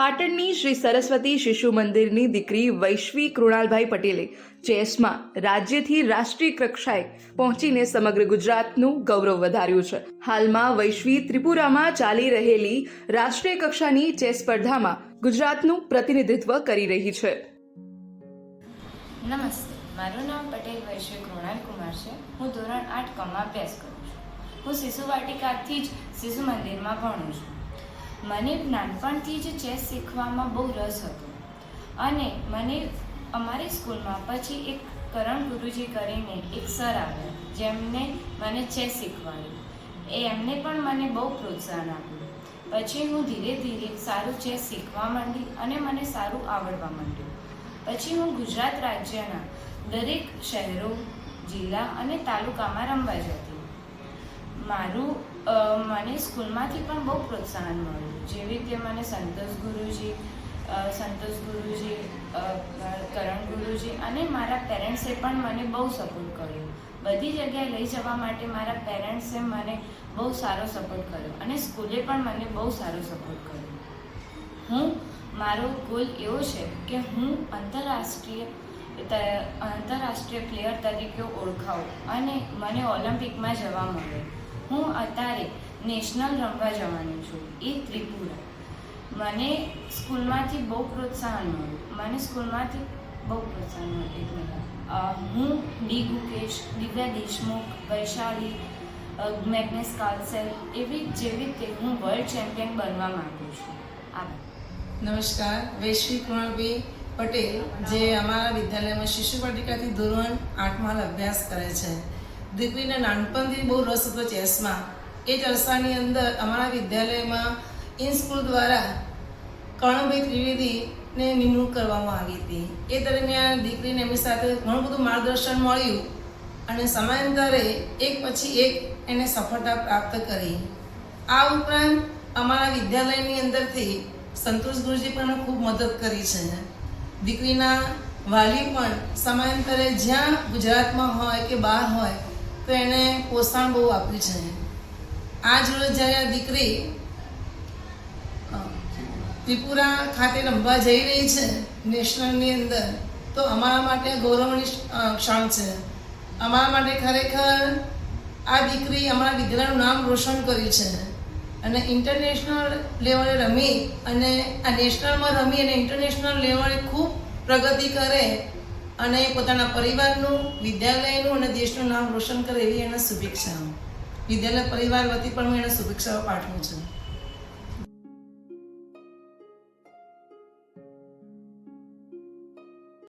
પાટણની શ્રી સરસ્વતી શિશુ મંદિરની દીકરી વૈશ્વી કૃણાલભાઈ પટેલે ચેસમાં રાજ્યથી રાષ્ટ્રીય કક્ષાએ પહોંચીને સમગ્ર ગુજરાતનું ગૌરવ વધાર્યું છે. હાલમાં વૈશ્વી ત્રિપુરામાં ચાલી રહેલી રાષ્ટ્રીય કક્ષાની ચેસ સ્પર્ધામાં ગુજરાતનું પ્રતિનિધિત્વ કરી રહી છે. નમસ્તે, મારું નામ પટેલ વૈશ્વિક કૃણાલ કુમાર છે. હું ધોરણ આઠ કમમાં અભ્યાસ કરું છું. હું શિશુ વાટિકાથી જ શિશુ મંદિરમાં ભણું છું. મને નાનપણથી જ ચેસ શીખવામાં બહુ રસ હતો. અને મને અમારી સ્કૂલમાં પછી એક કરણ ગુરુજી કરીને એક સર આવ્યા, જેમને મને ચેસ શીખવાડ્યું. એ એમને પણ મને બહુ પ્રોત્સાહન આપ્યું. પછી હું ધીરે ધીરે સારું ચેસ શીખવા માંડી અને મને સારું આવડવા માંડ્યું. પછી હું ગુજરાત રાજ્યના દરેક શહેરો, જિલ્લા અને તાલુકામાં રમવા જતી. મારું મને સ્કૂલમાંથી પણ બહુ પ્રોત્સાહન મળ્યું. જેવી રીતે મને સંતોષ ગુરુજી સંતોષ ગુરુજી કરણ ગુરુજી અને મારા પેરેન્ટ્સે પણ મને બહુ સપોર્ટ કર્યો. બધી જગ્યાએ લઈ જવા માટે મારા પેરેન્ટ્સે મને બહુ સારો સપોર્ટ કર્યો અને સ્કૂલે પણ મને બહુ સારો સપોર્ટ કર્યો. હું, મારો ગોલ એવો છે કે હું આંતરરાષ્ટ્રીય આંતરરાષ્ટ્રીય પ્લેયર તરીકે ઓળખાઉં અને મને ઓલિમ્પિકમાં જવા મળે. હું અત્યારે નેશનલ રમવા જવાની છું, એ ત્રિપુરા. મને સ્કૂલમાંથી બહુ પ્રોત્સાહન મળ્યું. મને સ્કૂલમાંથી બહુ પ્રોત્સાહન મળ્યું હું D Gukesh, Divya Deshmukh, Vaishali Magnus Carlsen એવી જેવી રીતે હું વર્લ્ડ ચેમ્પિયન બનવા માંગુ છું. આભાર. નમસ્કાર. વૈશ્વિક કૃણાલભાઈ પટેલ, જે અમારા વિદ્યાલયમાં શિશુ વાટિકાથી ધોરણ આઠમાં અભ્યાસ કરે છે. દીકરીને નાનપણથી બહુ રસ હતો ચેસમાં. એ જ અંદર અમારા વિદ્યાલયમાં ઇન સ્કૂલ દ્વારા કર્ણભાઈ ત્રિવેદીને નિમણૂક કરવામાં આવી હતી. એ દરમિયાન દીકરીને એમની સાથે ઘણું બધું માર્ગદર્શન મળ્યું અને સમયાંતરે એક પછી એક એને સફળતા પ્રાપ્ત કરી. આ ઉપરાંત અમારા વિદ્યાલયની અંદરથી સંતોષ ગુરુજી પણ ખૂબ મદદ કરી છે. દીકરીના વાલી પણ સમયાંતરે જ્યાં ગુજરાતમાં હોય કે બહાર હોય તો એને પોષણ બહુ આપ્યું છે. આજ રોજ જ્યારે આ દીકરી ત્રિપુરા ખાતે રમવા જઈ રહી છે, નેશનલની અંદર, તો અમારા માટે ગૌરવની ક્ષણ છે. અમારા માટે ખરેખર આ દીકરી અમારા દીકરાનું નામ રોશન કર્યું છે. અને ઇન્ટરનેશનલ લેવલે રમી અને આ નેશનલમાં રમી અને ઇન્ટરનેશનલ લેવલે ખૂબ પ્રગતિ કરે અને પોતાના પરિવારનું, વિદ્યાલયનું અને દેશનું નામ રોશન કરે એવી એને શુભેચ્છાઓ. વિદ્યાલય પરિવાર વતી પણ હું એને શુભેચ્છાઓ પાઠવું છું.